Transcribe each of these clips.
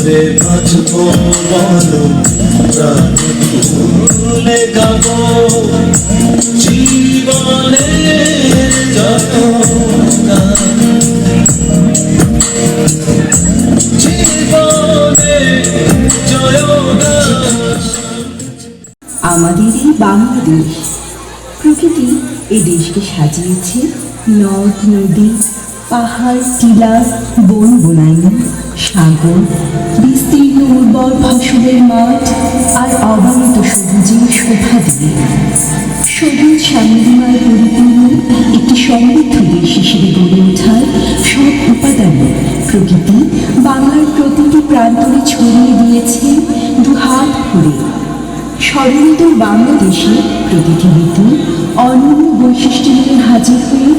করে বাঁচব বলো খুলে গাব যত জীবনে গান আমাদের এই বাংলাদেশ প্রকৃতি এই দেশকে সাজিয়েছে নদ, নদী, পাহাড়, টিলা, বন বনাইন সাগর বিস্তীর্ণ উর্বর ফসলের মাঠ আর অবারিত সবুজের শোভা দিয়ে। সবুজ সামরিমায় পরিপূর্ণ একটি সমৃদ্ধ দেশ হিসেবে গড়ে ওঠার সব উপাদানে প্রকৃতি বাংলার প্রতিটি প্রান্তরে ছড়িয়ে দিয়েছে দু দুহাত ভরে। স্মরণীয় বাংলাদেশে প্রতিটি ঋতু অনন্য বৈশিষ্ট্য নিয়ে হাজির হয়ে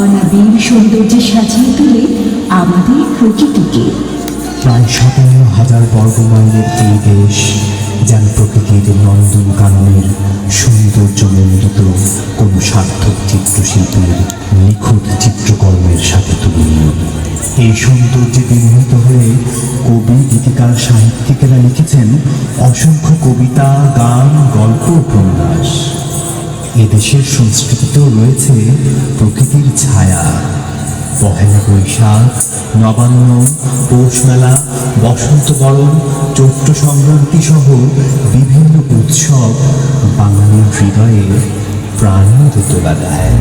অনাবিল সৌন্দর্যে সাজিয়ে তোলে আমাদের প্রকৃতিকে। প্রায় সাতান্ন হাজার বর্গমাইলের এই দেশ যেন প্রকৃতির নন্দন কাননের সৌন্দর্য মণ্ডিত কোন সার্থক চিত্রশিল্পীর নিখুঁত চিত্রকর্মের সাথে তুলনীয়। এই সৌন্দর্যে বিমোহিত হয়ে কবি, গীতিকার, সাহিত্যিকেরা লিখেছেন অসংখ্য কবিতা, গান, গল্প, উপন্যাস। এদেশের সংস্কৃতিতেও রয়েছে প্রকৃতির ছায়া। পহেলা বৈশাখ নবান্ন, পৌষমেলা, বসন্তবরণ চৈত্র সংক্রান্তি সহ বিভিন্ন উৎসব বাঙালির হৃদয়ে প্রাণের তোলা দেয়।